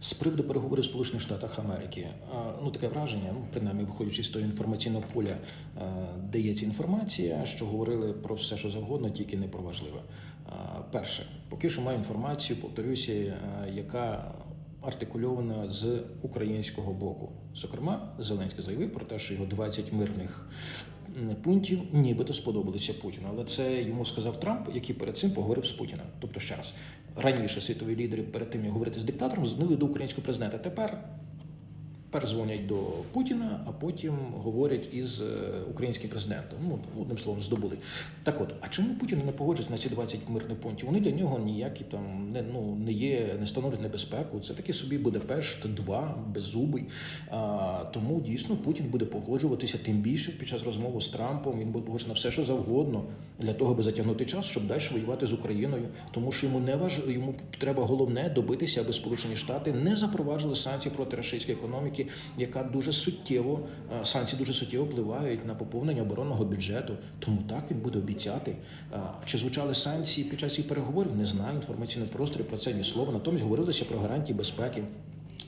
З приводу переговорів Сполучених Штатах Америки, ну таке враження, ну принаймні виходячи з того інформаційного поля, е, де є ця інформація, що говорили про все, що завгодно, тільки не про важливе. Перше, поки що маю інформацію, повторюся, е, яка артикульована з українського боку. Зокрема, Зеленський заявив про те, що його 20 мирних пунктів нібито сподобалися Путіну. Але це йому сказав Трамп, який перед цим поговорив з Путіним. Тобто, ще раз, раніше світові лідери перед тим, як говорити з диктатором, дзвонили до українського президента. Тепер перезвонять до Путіна, а потім говорять із е, українським президентом. Ну, одним словом, здобули. Так от, а чому Путін не погоджується на ці 20 мирних пунктів? Вони для нього ніякі там не, ну, не є, не становлять небезпеку. Це такий собі Будапешт 2, беззубий. А, тому дійсно Путін буде погоджуватися тим більше під час розмови з Трампом. Він буде погоджуватися на все, що завгодно, для того, аби затягнути час, щоб далі воювати з Україною. Тому що йому не важ... йому треба головне добитися, аби Сполучені Штати не запроваджували санкції проти російської економіки, яка дуже суттєво е, санкції дуже суттєво впливають на поповнення оборонного бюджету. Тому так він буде обіцяти. Е, Чи звучали санкції під час їх переговорів? Не знаю. Інформаційний просторі про це ні слова. Натомість говорилося про гарантії безпеки.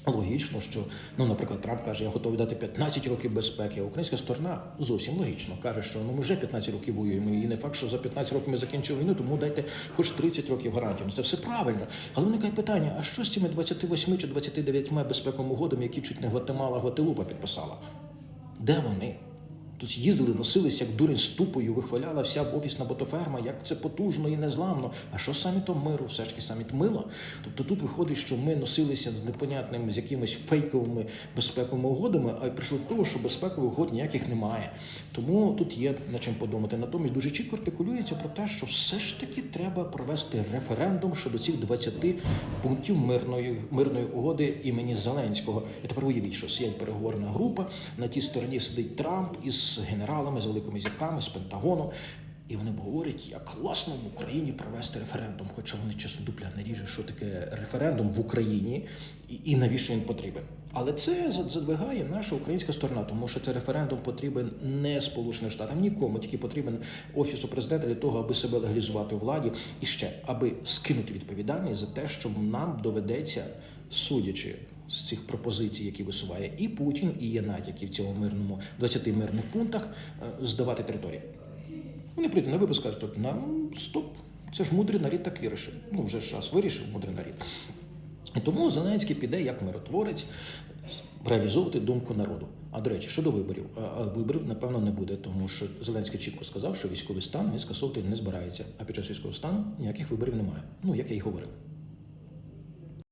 Логічно, що ну, наприклад, Трамп каже, я готовий дати 15 років безпеки. А українська сторона зовсім логічно каже, що ну ми вже 15 років воюємо, і не факт, що за 15 років ми закінчили війну, тому дайте хоч 30 років гарантію. Ну, Це все правильно. Але виникає питання: а що з цими 28 чи 29 безпековими угодами, які чуть не Гватемала, Гвателупа підписала? Де вони? Тут їздили, носились як дурень з тупою, вихваляла вся офісна ботоферма, як це потужно і незламно. А що з самітом миру? Все ж таки саміт мила. Тобто тут виходить, що ми носилися з непонятними, з якимись фейковими безпековими угодами, а й прийшли до того, що безпекових угод ніяких немає. Тому тут є над чим подумати. Натомість дуже чітко артикулюється про те, що все ж таки треба провести референдум щодо цих 20 пунктів мирної мирної угоди імені Зеленського. І тепер уявіть, що сидять переговорна група. На тій стороні сидить Трамп із генералами, з великими зірками, з Пентагону. І вони говорять, як класно в Україні провести референдум. Хоча вони чесно дупля не ріжуть, що таке референдум в Україні і, і навіщо він потрібен. Але це задвигає наша українська сторона, тому що цей референдум потрібен не Сполученим Штатам, нікому, тільки потрібен офісу президента для того, аби себе легалізувати у владі і ще аби скинути відповідальність за те, що нам доведеться, судячи з цих пропозицій, які висуває і Путін, і є натяки в цьому мирному 20 мирних пунктах, е, здавати території. Вони прийдуть на випуск, скажуть, «От нам стоп. Це ж мудрий нарід так вирішив. Ну, вже раз вирішив мудрий нарід. Тому Зеленський піде як миротворець реалізовувати думку народу. А до речі, щодо виборів, виборів напевно не буде, тому що Зеленський чітко сказав, що військовий стан він скасовувати не збирається. А під час військового стану ніяких виборів немає. Ну як я й говорив.